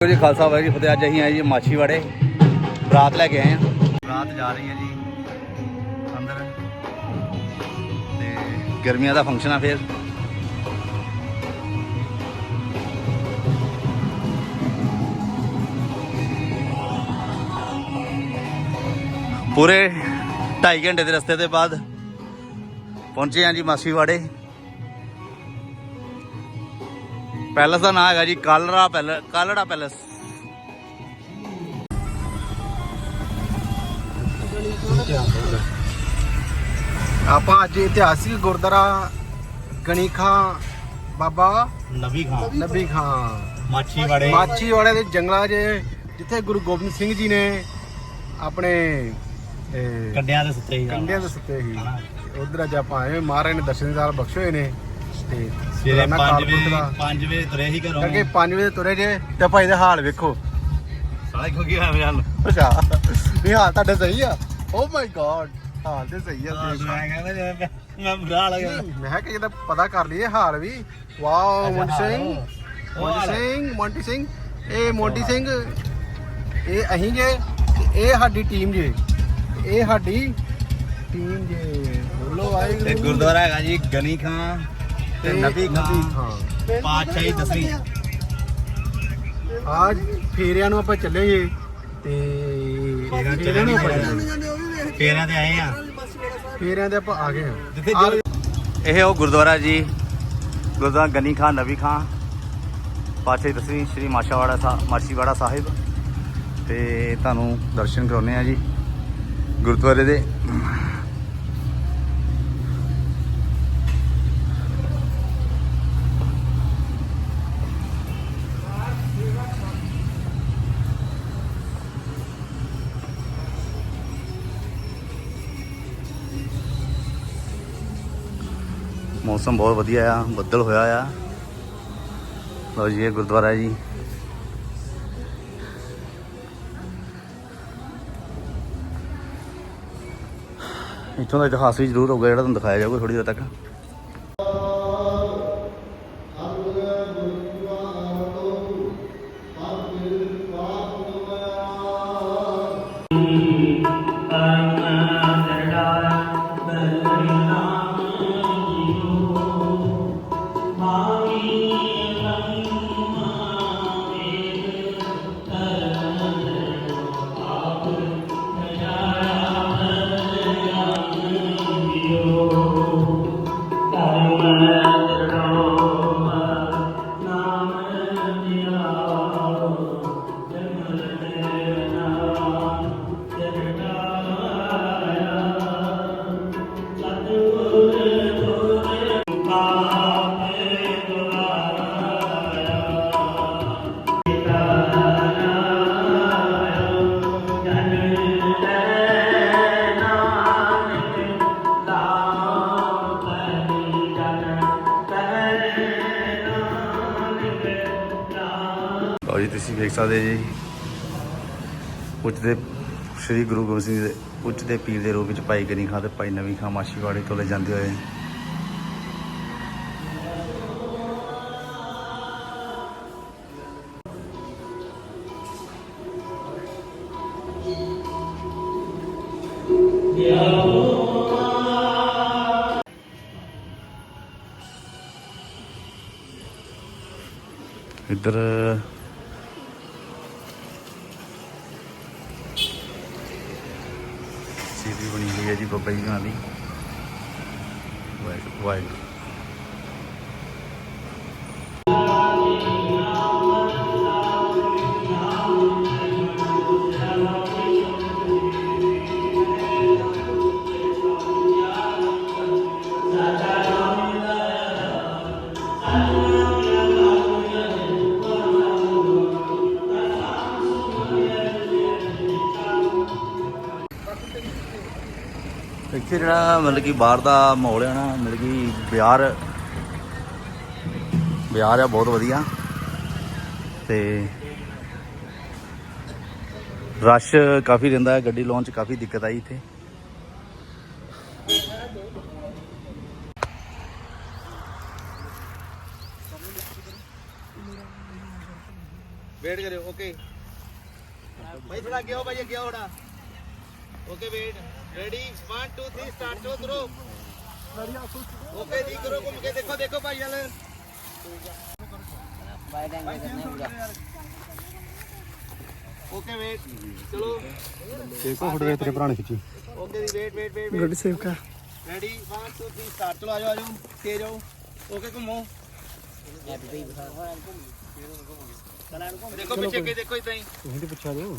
ਜੀ ਖਾਲਸਾ, ਵਾਹਿਗੁਰੂ ਜੀ ਫਤਿਹ। ਅੱਜ ਅਸੀਂ ਆਏ ਜੀ ਮਾਛੀਵਾੜੇ। ਰਾਤ ਲੈ ਕੇ ਆਏ ਆ ਰਾਤ ਜਾ ਰਹੀ ਹੈ ਜੀ ਅੰਦਰ। ਤੇ ਗਰਮੀਆਂ ਦਾ ਫੰਕਸ਼ਨ ਆ ਫਿਰ। ਪੂਰੇ 2.5 ਘੰਟੇ ਦੇ ਰਸਤੇ ਦੇ ਬਾਅਦ ਪਹੁੰਚੇ ਆ ਜੀ ਮਾਛੀਵਾੜੇ। ਪੈਲਸ ਦਾ ਨਾਮ ਹੈਗਾ ਜੀ ਕਾਲੜਾ ਪੈਲਸ ਕਾਲੜਾ ਪੈਲਸ। ਆਪਾਂ ਅੱਜ ਇਤਿਹਾਸਿਕ ਗੁਰਦੁਆਰਾ ਗਣੀ ਖਾਂ ਬਾਬਾ ਨਬੀ ਖਾਨ ਨਬੀ ਖਾਂ। ਮਾਛੀਵਾੜੇ। ਮਾਛੀਵਾੜੇ ਦੇ ਜੰਗਲਾਂ 'ਚ ਜਿੱਥੇ ਗੁਰੂ ਗੋਬਿੰਦ ਸਿੰਘ ਜੀ ਨੇ ਆਪਣੇ ਕੰਡਿਆਂ ਦੇ ਸੁੱਤੇ ਹੀ ਕੰਢਿਆਂ ਦੇ ਸੁੱਤੇ ਸੀ ਉਧਰ ਅੱਜ ਆਪਾਂ ਆਏ ਮਹਾਰਾਜ ਨੇ ਦਰਸ਼ਨਦਾਰ ਬਖਸ਼ੇ ਹੋਏ ਨੇ। ਤੇ ਸਵੇਰੇ ਸਾਲਾਨਾ 5 ਕਾਲ ਪੁਰਖ ਵਜੇ ਦਾ। 5 ਵਜੇ ਤੁਰੇ ਹੀ ਘਰੋਂ। ਕਰਕੇ 5 ਵਜੇ ਤੁਰੇ ਜੇ ਤੇ ਭਾਈ ਦਾ ਹਾਲ ਵੇਖੋ। ਸਾਲੇ ਕਿਉਂ ਗਿਆ ਮੇਰੇ ਨਾਲ ਅੱਛਾ ਇਹ ਹਾਲ ਤੁਹਾਡੇ ਸਹੀ ਆ? ਓ ਮਾਈ ਗॉड ਹਾਲ ਤੇ ਸਹੀ ਆ ਦੇਖ। ਮੈਂ ਕਹਿੰਦਾ ਜਿਵੇਂ ਮੈਂ ਬੁਰਾ ਲੱਗਾ ਮੈਂ ਕਿਹਾ ਕਿ ਇਹਦਾ ਪਤਾ ਕਰ ਲਈਏ ਹਾਲ ਵੀ। ਵਾਓ ਮੋਂਟੀ ਸਿੰਘ ਮੋਂਟੀ ਸਿੰਘ ਮੋਂਟੀ ਸਿੰਘ। ਇਹ ਮੋਂਟੀ ਸਿੰਘ ਇਹ ਅਹੀਂ ਜੇ ਤੇ ਇਹ ਸਾਡੀ ਟੀਮ ਜੇ। ਇਹ ਸਾਡੀ ਟੀਮ ਜੇ। ਬੋਲੋ ਤੇ ਵਾਹਿਗੁਰੂ। ਗੁਰਦੁਆਰਾ ਹੈਗਾ ਜੀ ਗਨੀ ਖਾਨ ਤੇ ਨਬੀ ਖਾਨ ਖਾਨ ਪਾਤਸ਼ਾਹੀ ਦਸਵੀਂ ਅੱਜ ਫੇਰਿਆਂ ਨੂੰ ਆਪਾਂ ਚੱਲੇ ਜੇ ਤੇ ਫੇਰਿਆਂ ਚ ਫੇਰਿਆਂ ਨੂੰ ਆਪਾਂ ਚੱਲੇ ਚੱਲੇ। ਫੇਰਿਆਂ ਤੇ ਆਏ ਆ। ਫੇਰਿਆਂ ਤੇ ਆਪਾਂ ਆ ਗਏ ਜਿੱਥੇ ਹਾਂ ਜੋ- ਇਹ ਉਹ ਗੁਰਦੁਆਰਾ ਜੀ ਗੁਰਦੁਆਰਾ ਗਨੀ ਖਾਨ ਨਬੀ ਖਾਨ ਪਾਤਸ਼ਾਹੀ ਦਸਵੀਂ ਸ਼੍ਰੀ ਮਾਸ਼ਾਵਾੜਾ ਸਾਹਿਬ ਮਾਛੀਵਾੜਾ ਸਾਹਿਬ। ਤੇ ਤੁਹਾਨੂੰ ਦਰਸ਼ਨ ਕਰਾਉਨੇ ਆ ਜੀ। ਗੁਰਦੁਆਰੇ ਦੇ ਮੌਸਮ ਬਹੁਤ ਵਧੀਆ ਆ, ਬੱਦਲ ਹੋਇਆ ਆ। ਲਓ ਜੀ, ਇਹ ਗੁਰਦੁਆਰਾ ਜੀ। ਇੱਥੋਂ ਦਾ ਇਤਿਹਾਸ ਵੀ ਜ਼ਰੂਰ ਹੋਊਗਾ, ਜਿਹੜਾ ਤੁਹਾਨੂੰ ਦਿਖਾਇਆ ਜਾਊਗਾ ਥੋੜੀ ਦੇਰ ਤੱਕ। ਲਓ ਜੀ, ਤੁਸੀਂ ਵੇਖ ਸਕਦੇ ਜੀ। ਉੱਚ ਦੇ ਸ੍ਰੀ ਗੁਰੂ ਗੋਬਿੰਦ ਸਿੰਘ ਦੇ, ਉੱਚ ਦੇ ਪੀਰ ਦੇ ਰੂਪ ਵਿੱਚ ਭਾਈ ਗਨੀ ਖਾਂ ਤੇ ਭਾਈ ਨਵੀਂ ਖਾਂ ਮਾਛੀਵਾੜੇ ਤੋਂ ਲੈ ਜਾਂਦੇ ਹੋਏ। ਇੱਧਰ ਸੀਡੀ ਬਣੀ ਹੋਈ ਹੈ ਜੀ ਬਾਬਾ ਜੀ ਉਹਨਾਂ ਦੀ। ਵਾਹਿਗੁਰੂ। ਇੱਥੇ ਜਿਹੜਾ ਮਤਲਬ ਕਿ ਬਾਹਰ ਦਾ ਮਾਹੌਲ ਹੈ ਨਾ, ਮਤਲਬ ਕਿ ਬਿਹਾਰ ਬਿਹਾਰ ਆ, ਬਹੁਤ ਵਧੀਆ। ਤੇ ਰਸ਼ ਕਾਫੀ ਰਹਿੰਦਾ ਹੈ, ਗੱਡੀ ਲਾਉਣ ਚ ਕਾਫੀ ਦਿੱਕਤ ਆਈ ਇੱਥੇ। ਵੇਟ ਕਰਿਓ ਓਕੇ ਭਾਈ ਥੋੜਾ ਅੱਗੇ ਹੋ ਭਾਈ ਅੱਗੇ ਹੋ ਓਕੇ ਵੇਟ। ਰੈਡੀ 1 2 3 ਸਟਾਰਟ ਚੋ ਕਰੋ ਓਕੇ ਜੀ ਕਰੋ ਘੁੰਮ ਕੇ ਦੇਖੋ ਦੇਖੋ ਭਾਈ ਹਲ ਓਕੇ ਵੇਟ ਚਲੋ। ਦੇਖੋ ਫੋਟੋ ਤੇਰੇ ਪੁਰਾਣੇ ਖਿੱਚੀ। ਓਕੇ ਜੀ ਵੇਟ ਵੇਟ ਵੇਟ ਗੱਡੀ ਸੇਵ ਕਰ। ਰੈਡੀ 1 2 3 ਸਟਾਰਟ ਚਲੋ ਆਜੋ ਆਜੋ ਤੇਜ਼ ਆਓ ਓਕੇ ਘੁੰਮੋ। ਦੇਖੋ ਪਿੱਛੇ ਅੱਗੇ ਦੇਖੋ ਇਦਾਂ ਹੀ। ਤੁਸੀਂ ਤੇ ਪੁੱਛਿਆ ਦਿਓ